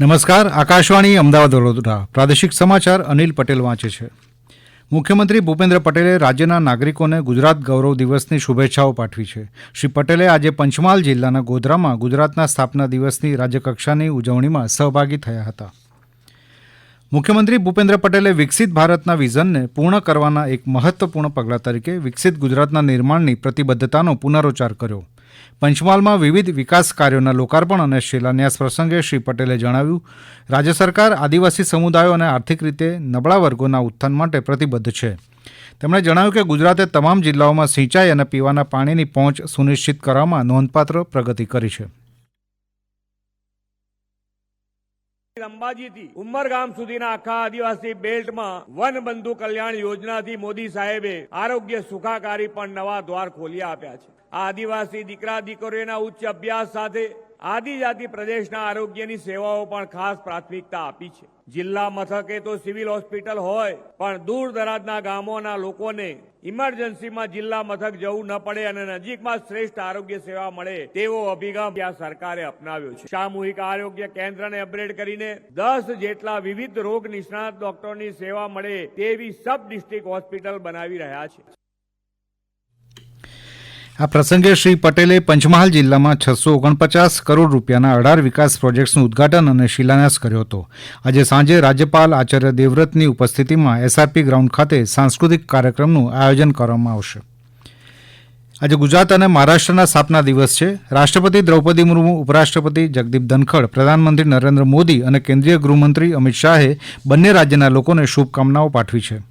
નમસ્કાર, આકાશવાણી અમદાવાદ વડોદરા. પ્રાદેશિક સમાચાર અનિલ પટેલ વાંચે છે. મુખ્યમંત્રી ભૂપેન્દ્ર પટેલે રાજ્યના નાગરિકોને ગુજરાત ગૌરવ દિવસની શુભેચ્છાઓ પાઠવી છે. શ્રી પટેલે આજે પંચમહાલ જિલ્લાના ગોધરામાં ગુજરાતના સ્થાપના દિવસની રાજ્યકક્ષાની ઉજવણીમાં સહભાગી થયા હતા. મુખ્યમંત્રી ભૂપેન્દ્ર પટેલે વિકસિત ભારતના વિઝનને પૂર્ણ કરવાના એક મહત્વપૂર્ણ પગલાં તરીકે વિકસિત ગુજરાતના નિર્માણની પ્રતિબદ્ધતાનો પુનરોચ્ચાર કર્યો. પંચમહાલમાં વિવિધ વિકાસ કાર્યોના લોકાર્પણ અને શિલાન્યાસ પ્રસંગે શ્રી પટેલે જણાવ્યું, રાજ્ય સરકાર આદિવાસી સમુદાયો અને આર્થિક રીતે નબળા વર્ગોના ઉત્થાન માટે પ્રતિબદ્ધ છે. તેમણે જણાવ્યું કે ગુજરાતે તમામ જિલ્લાઓમાં સિંચાઈ અને પીવાના પાણીની પહોંચ સુનિશ્ચિત કરવામાં નોંધપાત્ર પ્રગતિ કરી છે. અંબાજીથી ઉમરગામ સુધીના આખા આદિવાસી બેલ્ટમાં વન બંધુ કલ્યાણ યોજનાથી મોદી સાહેબે આરોગ્ય સુખાકારી પણ નવા દ્વાર ખોલી આપ્યા છે. આ આદિવાસી દીકરા દીકરીઓના ઉચ્ચ અભ્યાસ સાથે આદિજાતિ પ્રદેશના આરોગ્યની સેવાઓ પણ ખાસ પ્રાથમિકતા આપી છે. જિલ્લા મથકે તો સિવિલ હોસ્પિટલ હોય, પણ દૂર દરાજના ગામોના લોકોને ઇમરજન્સીમાં જિલ્લા મથક જવું ન પડે અને નજીકમાં શ્રેષ્ઠ આરોગ્ય સેવા મળે તેવો અભિગમ આ સરકારે અપનાવ્યો છે. સામૂહિક આરોગ્ય કેન્દ્રને અપગ્રેડ કરીને દસ જેટલા વિવિધ રોગ નિષ્ણાત ડોક્ટરની સેવા મળે તેવી સબ ડિસ્ટ્રિક્ટ હોસ્પિટલ બનાવી રહ્યા છે. આ પ્રસંગે શ્રી પટેલે પંચમહાલ જિલ્લામાં છસો ઓગણપચાસ કરોડ રૂપિયાના અઢાર વિકાસ પ્રોજેક્ટ્સનું ઉદ્ઘાટન અને શિલાન્યાસ કર્યો હતો. આજે સાંજે રાજ્યપાલ આચાર્ય દેવવ્રતની ઉપસ્થિતિમાં એસઆરપી ગ્રાઉન્ડ ખાતે સાંસ્કૃતિક કાર્યક્રમનું આયોજન કરવામાં આવશે. આજે ગુજરાત અને મહારાષ્ટ્રના સ્થાપના દિવસ છે. રાષ્ટ્રપતિ દ્રૌપદી મુર્મુ, ઉપરાષ્ટ્રપતિ જગદીપ ધનખડ, પ્રધાનમંત્રી નરેન્દ્ર મોદી અને કેન્દ્રીય ગૃહમંત્રી અમિત શાહે બંને રાજ્યના લોકોને શુભકામનાઓ પાઠવી છે.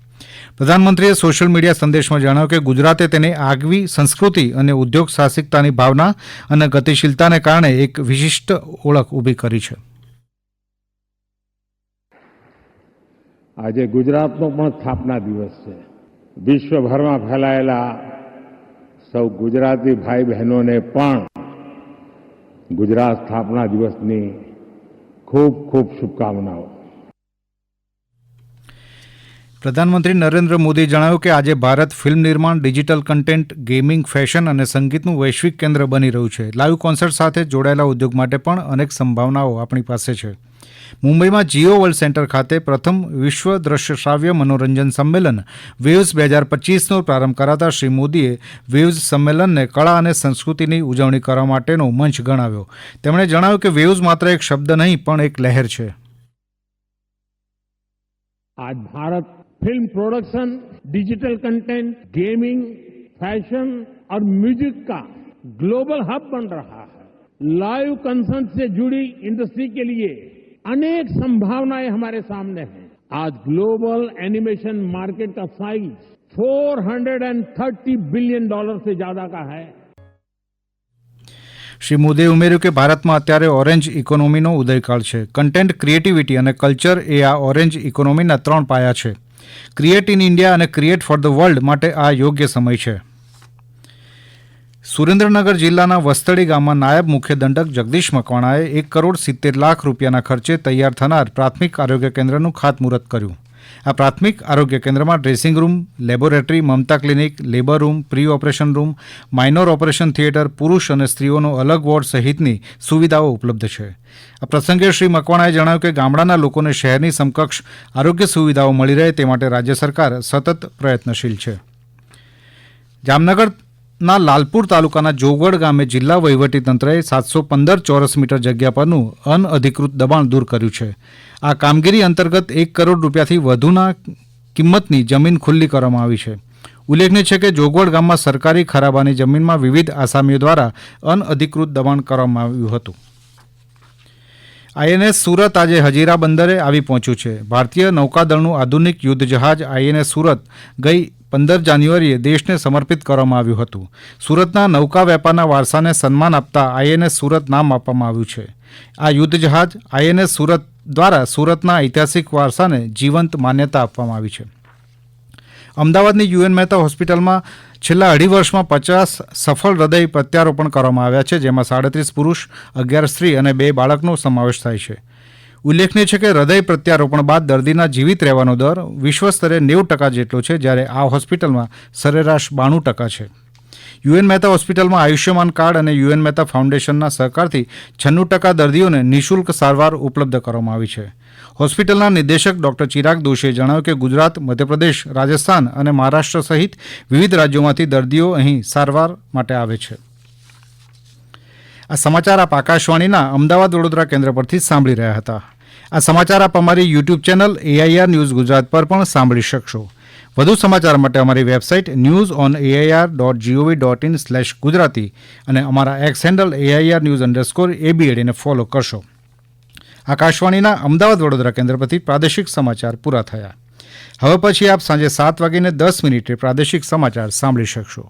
પ્રધાનમંત્રીએ સોશિયલ મીડિયા સંદેશમાં જણાવ્યું કે ગુજરાતે તેની આગવી સંસ્કૃતિ અને ઉદ્યોગ સાહસિકતાની ભાવના અને ગતિશીલતાને કારણે એક વિશિષ્ટ ઓળખ ઊભી કરી છે. આજે ગુજરાતનો પણ સ્થાપના દિવસ છે. વિશ્વભરમાં ફેલાયેલા સૌ ગુજરાતી ભાઈ બહેનોને પણ ગુજરાત સ્થાપના દિવસની ખૂબ ખૂબ શુભકામનાઓ. પ્રધાનમંત્રી નરેન્દ્ર મોદીએ જણાવ્યું કે આજે ભારત ફિલ્મ નિર્માણ, ડિજિટલ કન્ટેન્ટ, ગેમિંગ, ફેશન અને સંગીતનું વૈશ્વિક કેન્દ્ર બની રહ્યું છે. લાઈવ કોન્સર્ટ સાથે જોડાયેલા ઉદ્યોગ માટે પણ અનેક સંભાવનાઓ આપણી પાસે છે. મુંબઈમાં જીઓ વર્લ્ડ સેન્ટર ખાતે પ્રથમ વિશ્વ દ્રશ્ય શ્રાવ્ય મનોરંજન સંમેલન વેવ્સ બે હજાર પચીસનો પ્રારંભ કરાતા શ્રી મોદીએ વેવ્સ સંમેલનને કળા અને સંસ્કૃતિની ઉજવણી કરવા માટેનો મંચ ગણાવ્યો. તેમણે જણાવ્યું કે વેવ્સ માત્ર એક શબ્દ નહીં, પણ એક લહેર છે. आज Bharat film production digital content gaming fashion और म्यूज़िक का ग्लोबल हब बन रहा है। लाइव कंसर्ट से जुड़ी इंडस्ट्री के लिए अनेक संभावनाएँ हमारे सामने हैं। आज ग्लोबल एनिमेशन मार्केट का साइज़ 430 बिलियन डॉलर से ज़्यादा का है। શ્રી મોદીએ ઉમેર્યું કે ભારતમાં અત્યારે ઓરેન્જ ઇકોનોમીનો ઉદયકાળ છે. કન્ટેન્ટ ક્રિએટિવિટી અને કલ્ચર એ આ ઓરેન્જ ઇકોનોમીના ત્રણ પાયા છે. ક્રિએટ ઇન ઇન્ડિયા અને ક્રિએટ ફોર ધ વર્લ્ડ માટે આ યોગ્ય સમય છે. સુરેન્દ્રનગર જિલ્લાના વસ્તડી ગામમાં નાયબ મુખ્ય દંડક જગદીશ મકવાણાએ એક કરોડ સિત્તેર લાખ રૂપિયાના ખર્ચે તૈયાર થનાર પ્રાથમિક આરોગ્ય કેન્દ્રનું ખાતમુહૂર્ત કર્યું. આ પ્રાથમિક આરોગ્ય કેન્દ્રમાં dressing room, laboratory, Mamta clinic, labour room, pre operation room, minor operation theatre, પુરુષ અને સ્ત્રીઓનો અલગ વોર્ડ સહિતની સુવિધાઓ ઉપલબ્ધ છે. આ પ્રસંગે શ્રી મકવાણાએ જણાવ્યું કે ગામડાના લોકોને શહેરની સમકક્ષ આરોગ્ય સુવિધાઓ મળી રહે તે માટે રાજ્ય સરકાર સતત પ્રયત્નશીલ છે. જામનગરના લાલપુર તાલુકાના જોગડ ગામે જિલ્લા વહીવટીતંત્રએ સાતસો પંદર ચોરસ મીટર જગ્યા પરનું અનઅધિકૃત દબાણ દૂર કર્યું છે. આ કામગીરી અંતર્ગત એક કરોડ રૂપિયાથી વધુના કિંમતની જમીન ખુલ્લી કરવામાં આવી છે. ઉલ્લેખનીય છે કે જોગવડ ગામમાં સરકારી ખરાબાની જમીનમાં વિવિધ આસામીઓ દ્વારા અનઅધિકૃત દબાણ કરવામાં આવ્યું હતું. આઈએનએસ સુરત આજે હજીરા બંદરે આવી પહોંચ્યું છે. ભારતીય નૌકાદળનું આધુનિક યુદ્ધ જહાજ આઈએનએસ સુરત ગઈ પંદર જાન્યુઆરીએ દેશને સમર્પિત કરવામાં આવ્યું હતું. સુરતના નૌકા વેપારના વારસાને સન્માન આપતા આઈએનએસ સુરત નામ આપવામાં આવ્યું છે. આ યુદ્ધ જહાજ આઈએનએસ સુરત દ્વારા સુરતના ઐતિહાસિક વારસાને જીવંત માન્યતા આપવામાં આવી છે. અમદાવાદની યુએન મહેતા હોસ્પિટલમાં છેલ્લા અઢી વર્ષમાં પચાસ સફળ હૃદય પ્રત્યારોપણ કરવામાં આવ્યા છે, જેમાં સાડત્રીસ પુરુષ, અગિયાર સ્ત્રી અને બે બાળકનો સમાવેશ થાય છે. ઉલ્લેખનીય છે કે હૃદય પ્રત્યારોપણ બાદ દર્દીના જીવિત રહેવાનો દર વિશ્વ સ્તરે નેવું ટકા જેટલો છે, જ્યારે આ હોસ્પિટલમાં સરેરાશ બાણું ટકા છે. યુએન મહેતા હોસ્પિટલમાં આયુષ્યમાન કાર્ડ અને યુએન મહેતા ફાઉન્ડેશનના સહકારથી છન્નું ટકા દર્દીઓને નિઃશુલ્ક સારવાર ઉપલબ્ધ કરવામાં આવી છે. હોસ્પિટલના નિદેશક ડોક્ટર ચિરાગ દોશીએ જણાવ્યું કે ગુજરાત, મધ્યપ્રદેશ, રાજસ્થાન અને મહારાષ્ટ્ર સહિત વિવિધ રાજ્યોમાંથી દર્દીઓ અહીં સારવાર માટે આવે છે. આ સમાચાર આપ આકાશવાણીના અમદાવાદ વડોદરા કેન્દ્ર પરથી સાંભળી રહ્યા હતા. આ સમાચાર આપ અમારી YouTube channel AIR news Gujarat પર પણ સાંભળી શકશો. વધુ સમાચાર માટે અમારી website news on AIR dot gov dot in slash Gujarati અને અમારા X handle AIR news underscore એબીએડીને follow કરશો. આકાશવાણીના અમદાવાદ વડોદરા કેન્દ્ર પરથી પ્રાદેશિક સમાચાર પૂરા થયા. હવે પછી આપ સાંજે સાત વાગીને દસ મિનિટે પ્રાદેશિક સમાચાર સાંભળી શકશો.